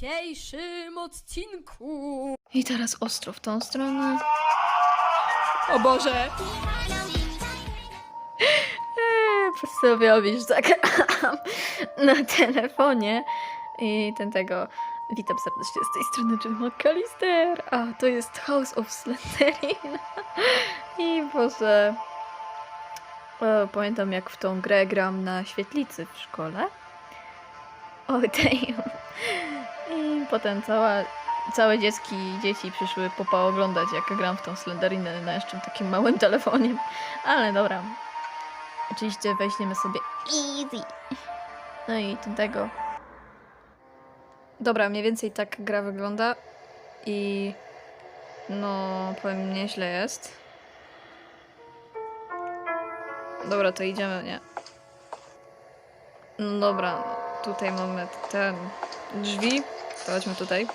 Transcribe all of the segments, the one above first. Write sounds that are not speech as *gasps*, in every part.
dzisiejszym odcinku. I teraz ostro w tą stronę. O Boże! Eee, Przedstawiowi, że tak *laughs* na telefonie. I ten tego. Witam serdecznie z tej strony Jim McAllister. A to jest House of Slenderin. I Boże. O, pamiętam jak w tą grę gram na świetlicy w szkole. Oj, tej. I potem cała, całe dziecki dzieci przyszły popa oglądać jak gram w tą Slenderinę na jeszcze takim małym telefonie. Ale dobra. Oczywiście weźmiemy sobie easy. No i tego. Dobra, mniej więcej tak gra wygląda. I no, powiem nieźle jest. Dobra, to idziemy, nie? No dobra, tutaj mamy ten drzwi. To chodźmy tutaj.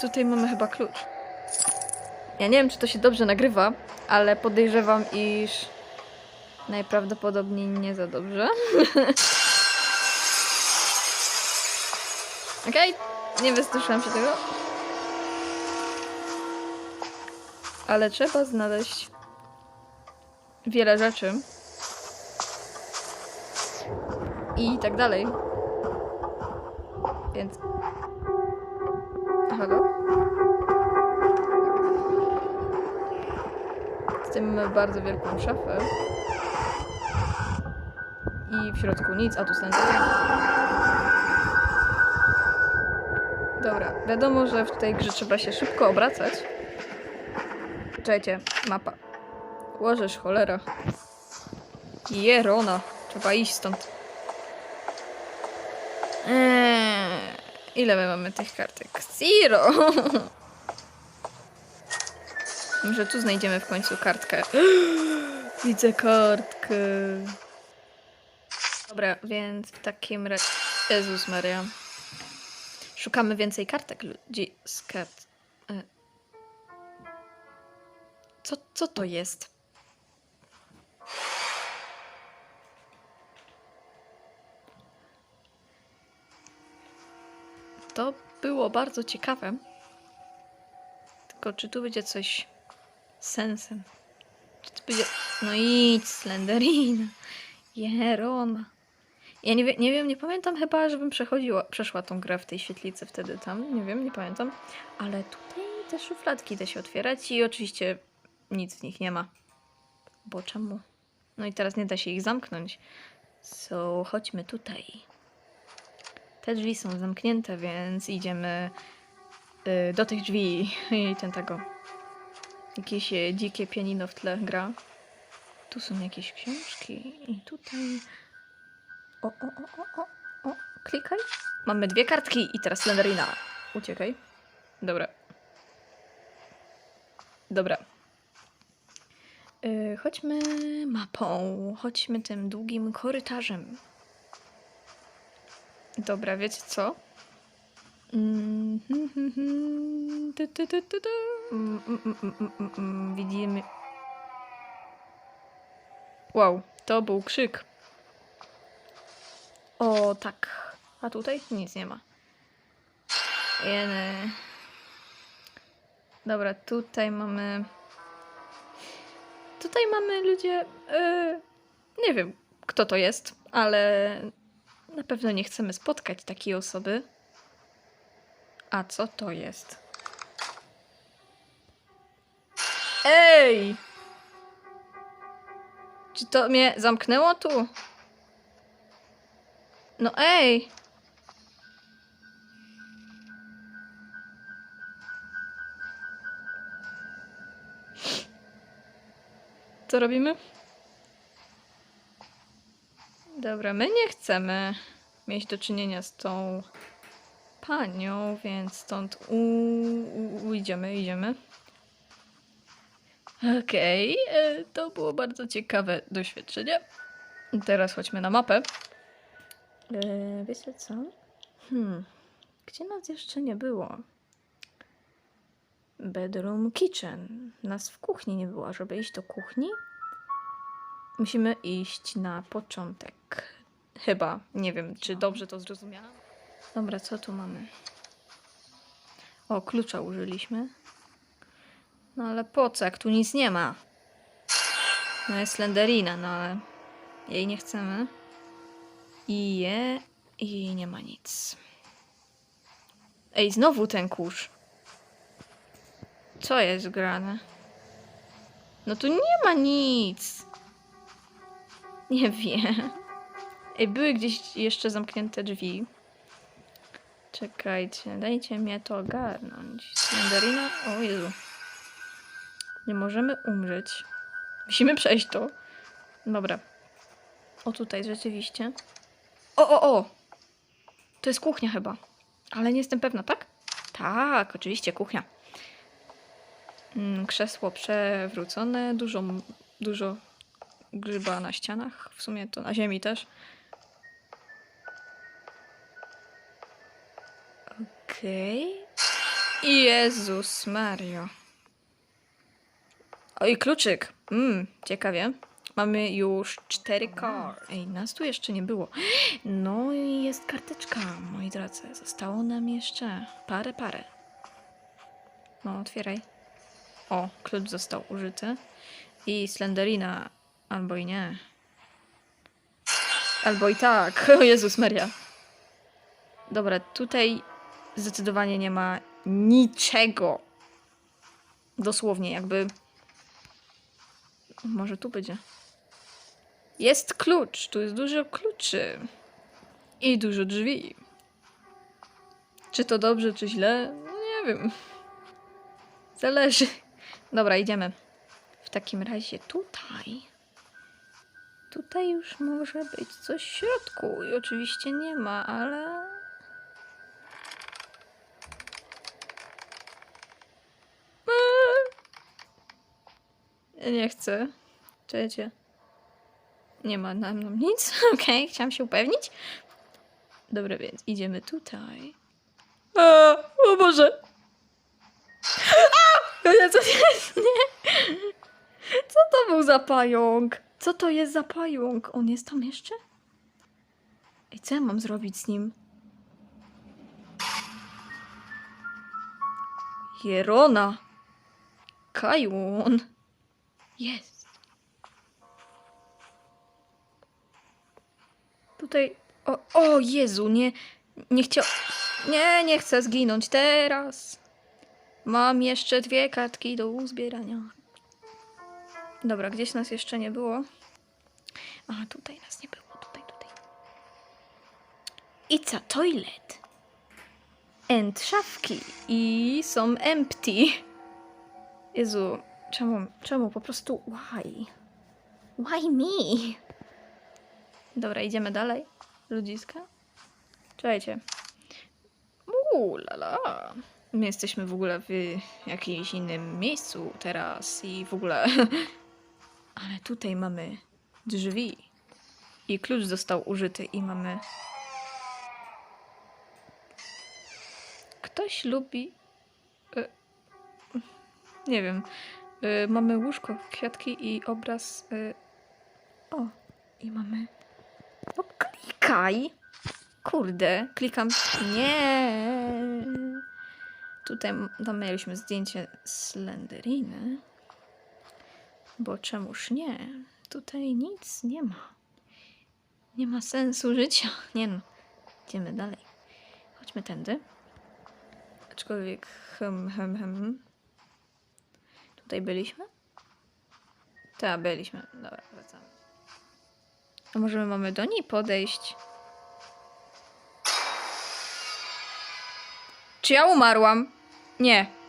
Tutaj mamy chyba klucz. Ja nie wiem, czy to się dobrze nagrywa, ale podejrzewam, iż najprawdopodobniej nie za dobrze. *laughs* Okej, nie wystraszyłam się tego. Ale trzeba znaleźć wiele rzeczy. I tak dalej. Więc. Halo? Z tym bardzo wielką szafę. I w środku nic, a tu sędzia. Dobra, wiadomo, że w tej grze trzeba się szybko obracać. Czekajcie, mapa. Łożysz, cholera. Jerona, trzeba iść stąd. Ile my mamy tych kartek? Zero! *laughs* Może tu znajdziemy w końcu kartkę. *gasps* Widzę kartkę. Dobra, więc w takim razie... Jezus Maria. Szukamy więcej kartek ludzi z e. Co, co to jest? To było bardzo ciekawe. Tylko czy tu będzie coś sensem? Czy to będzie... No idź, Slenderina. Jerona. Ja nie, wie, nie wiem, nie pamiętam chyba, żebym przechodziła, przeszła tą grę w tej świetlicy wtedy tam. Nie wiem, nie pamiętam. Ale tutaj te szufladki da się otwierać i oczywiście nic w nich nie ma. Bo czemu? No i teraz nie da się ich zamknąć. So, chodźmy tutaj. Te drzwi są zamknięte, więc idziemy y, do tych drzwi *laughs* i ten tego. Jakieś e, dzikie pianino w tle gra. Tu są jakieś książki i tutaj. O, o, o, o, o, o. Klikaj. Mamy dwie kartki i teraz Slenderina. Uciekaj. Dobra. Dobra. Yy, chodźmy mapą. Chodźmy tym długim korytarzem. Dobra, wiecie co? Mm, hmm, hmm, hmm, tu, tu, tu, tu, tu. Mm, mm, mm, mm, mm, mm, Widzimy. Wow, to był krzyk. O, tak. A tutaj nic nie ma. Jeny. Dobra, tutaj mamy. Tutaj mamy ludzie. e, nie wiem, kto to jest, ale na pewno nie chcemy spotkać takiej osoby. A co to jest? Ej! Czy to mnie zamknęło tu? No ej! Co robimy? Dobra, my nie chcemy mieć do czynienia z tą panią, więc stąd u- u- ujdziemy, idziemy. Okej, e, to było bardzo ciekawe doświadczenie. Teraz chodźmy na mapę. E, wiecie co? Hmm, gdzie nas jeszcze nie było? Bedroom kitchen. Nas w kuchni nie było. Żeby iść do kuchni, musimy iść na początek. Chyba. Nie wiem, czy dobrze to zrozumiałam. Dobra, co tu mamy? O, klucza użyliśmy. No ale po co, jak tu nic nie ma? No jest Slenderina, no ale jej nie chcemy. I je... i nie ma nic. Ej, znowu ten kurz. Co jest grane? No tu nie ma nic. Nie wiem. Ej, były gdzieś jeszcze zamknięte drzwi. Czekajcie, dajcie mnie to ogarnąć. Slenderina? O Jezu. Nie możemy umrzeć. Musimy przejść to. Dobra. O tutaj rzeczywiście. O, o, o! To jest kuchnia chyba. Ale nie jestem pewna, tak? Tak, oczywiście, kuchnia. Mm, Krzesło przewrócone, dużo, dużo grzyba na ścianach, w sumie to na ziemi też. Okej. Jezus Mario. Oj, kluczyk. Mm, ciekawie. Mamy już cztery kar. Ej, nas tu jeszcze nie było. No i jest karteczka, moi drodzy. Zostało nam jeszcze parę, parę. No, otwieraj. O, klucz został użyty. I Slenderina. Albo i nie. Albo i tak. *laughs* O Jezus Maria. Dobra, tutaj zdecydowanie nie ma niczego. Dosłownie, jakby. Może tu będzie. Jest klucz. Tu jest dużo kluczy. I dużo drzwi. Czy to dobrze, czy źle? No Nie wiem. Zależy. Dobra, idziemy. W takim razie tutaj. Tutaj już może być coś w środku. I oczywiście nie ma, ale. Eee. Nie chcę. Czekajcie. Nie ma na mną nic. *laughs* Okej, chciałam się upewnić. Dobra, więc idziemy tutaj. A, o Boże! A! Nie, co jest? *laughs* Nie. Co to był za pająk? Co to jest za pająk? On jest tam jeszcze? I co ja mam zrobić z nim? Jerona! Kajłon! Jest! Tutaj... O, o Jezu, nie... Nie chciał... Nie, nie chcę zginąć teraz. Mam jeszcze dwie kartki do uzbierania. Dobra, gdzieś nas jeszcze nie było. A, tutaj nas nie było. Tutaj, tutaj. It's a toilet. And szafki. I są empty. Jezu, czemu, czemu? Po prostu why? Why me? Dobra, idziemy dalej. Ludziska. Czekajcie. Uuu, lala. My jesteśmy w ogóle w jakimś innym miejscu teraz i w ogóle. *laughs* Ale tutaj mamy drzwi. I klucz został użyty i mamy. Ktoś lubi. e, Nie wiem. E, Mamy łóżko, kwiatki i obraz. e, O, i mamy. No klikaj! Kurde, klikam. Nie. Tutaj tam mieliśmy zdjęcie Slenderiny. Bo czemuż nie? Tutaj nic nie ma. Nie ma sensu życia. *laughs* Nie no. Idziemy dalej. Chodźmy tędy. Aczkolwiek hm, hm, hm. Tutaj byliśmy? Tak, byliśmy. Dobra, wracamy. A może my mamy do niej podejść? Czy ja umarłam? Nie.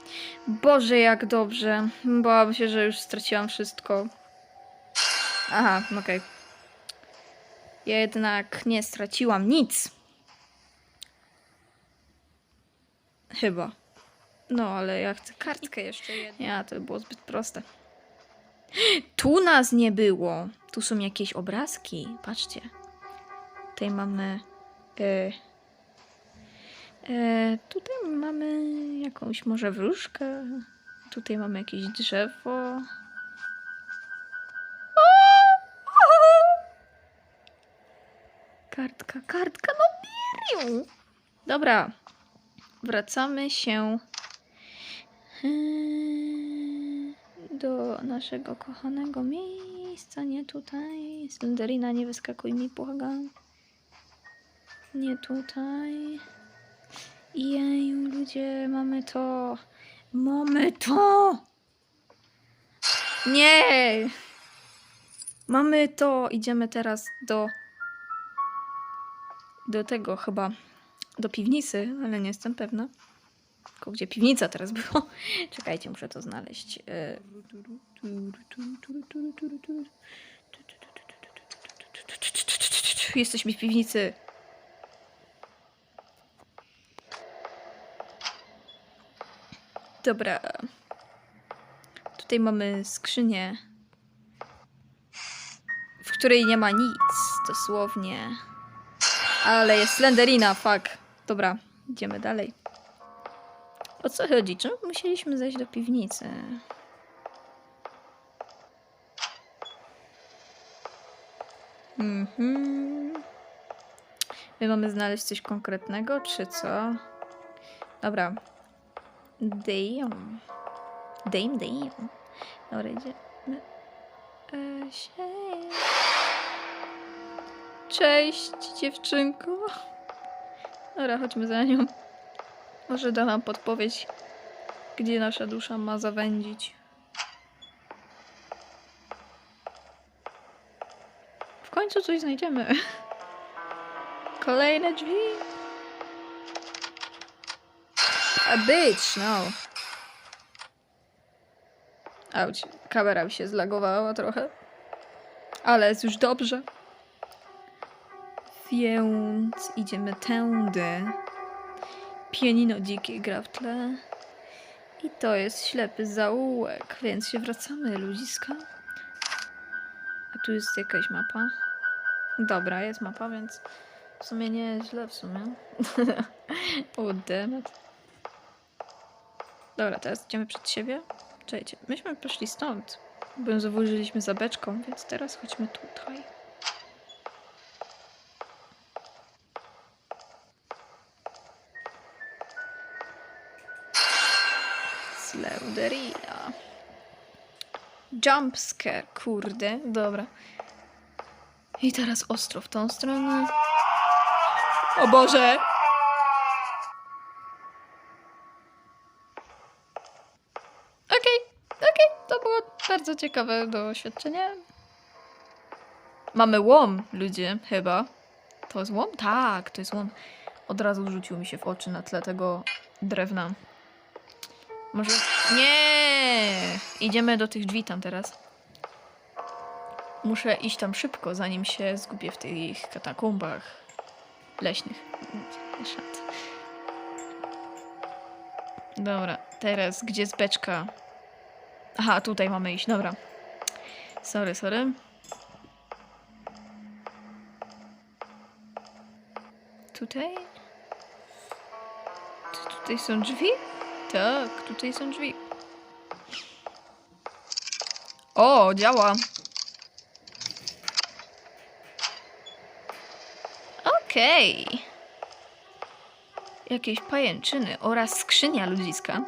Boże, jak dobrze. Bałabym się, że już straciłam wszystko. Aha, okej. Jednak nie straciłam nic. Chyba. No, ale ja chcę kartkę jeszcze jedną. Ja, to by było zbyt proste. Tu nas nie było. Tu są jakieś obrazki. Patrzcie. Tutaj mamy... E, e, tutaj mamy jakąś może wróżkę. Tutaj mamy jakieś drzewo. Kartka, kartka, no Miriu! Dobra, wracamy się yy, do naszego kochanego miejsca, nie tutaj. Slenderina, nie wyskakuj mi, błagam. Nie tutaj. Jeju, ludzie, mamy to. Mamy to! Nie! Mamy to. Idziemy teraz do. Do tego chyba. Do piwnicy, ale nie jestem pewna. Tylko gdzie piwnica teraz było? *laughs* Czekajcie, muszę to znaleźć. E, Jesteśmy w piwnicy. Dobra. Tutaj mamy skrzynię, w której nie ma nic, dosłownie. Ale jest Slenderina, fuck. Dobra, idziemy dalej. O co chodzi? Czemu musieliśmy zejść do piwnicy? Mhm. My mamy znaleźć coś konkretnego, czy co? Dobra. Damn. Damn, damn. Dobra, idziemy. E, się. Cześć, dziewczynko. Dobra, chodźmy za nią. Może da nam podpowiedź, gdzie nasza dusza ma zawędzić. W końcu coś znajdziemy. Kolejne drzwi. A bitch, no. Auć, kamera mi się zlagowała trochę. Ale jest już dobrze. Więc idziemy tędy. Pianino dzikie gra w tle. I to jest ślepy zaułek, więc się wracamy, ludziska. A tu jest jakaś mapa. Dobra, jest mapa, więc w sumie nie jest źle w sumie. *laughs* o demet. Dobra, teraz idziemy przed siebie. Czekajcie, myśmy poszli stąd, bo założyliśmy za beczką, więc teraz chodźmy tutaj. Slenderina. Jumpscare, kurde, dobra. I teraz ostro w tą stronę. O Boże! Okej, okej, to było bardzo ciekawe doświadczenie. Mamy łom, ludzie, chyba. To jest łom? Tak, to jest łom. Od razu rzucił mi się w oczy na tle tego drewna. Może. Nie! Idziemy do tych drzwi tam teraz. Muszę iść tam szybko, zanim się zgubię w tych katakumbach leśnych. Dobra, teraz gdzie jest beczka? Aha, tutaj mamy iść, dobra. Sorry, sorry. Tutaj? Czy tutaj są drzwi? Tak, tutaj są drzwi. O, działa. Okej. Jakieś pajęczyny oraz skrzynia ludziska.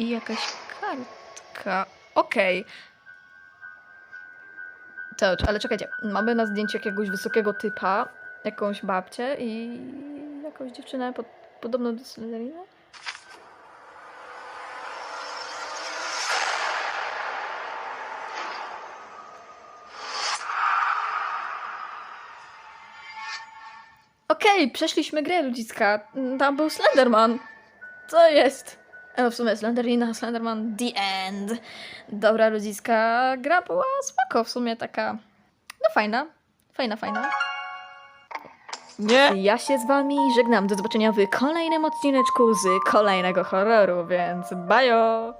I jakaś kartka. Okej. To, ale czekajcie. Mamy na zdjęciu jakiegoś wysokiego typa, jakąś babcię i jakąś dziewczynę pod, podobną do Slenderina. Okej, przeszliśmy grę ludziska. Tam był Slenderman. Co jest? E, No w sumie Slenderina, *laughs* Slenderman, the end. Dobra ludziska, gra była spoko, w sumie taka, no fajna, fajna, fajna. Nie! Ja się z wami żegnam, do zobaczenia w kolejnym odcineczku z kolejnego horroru, więc bajo!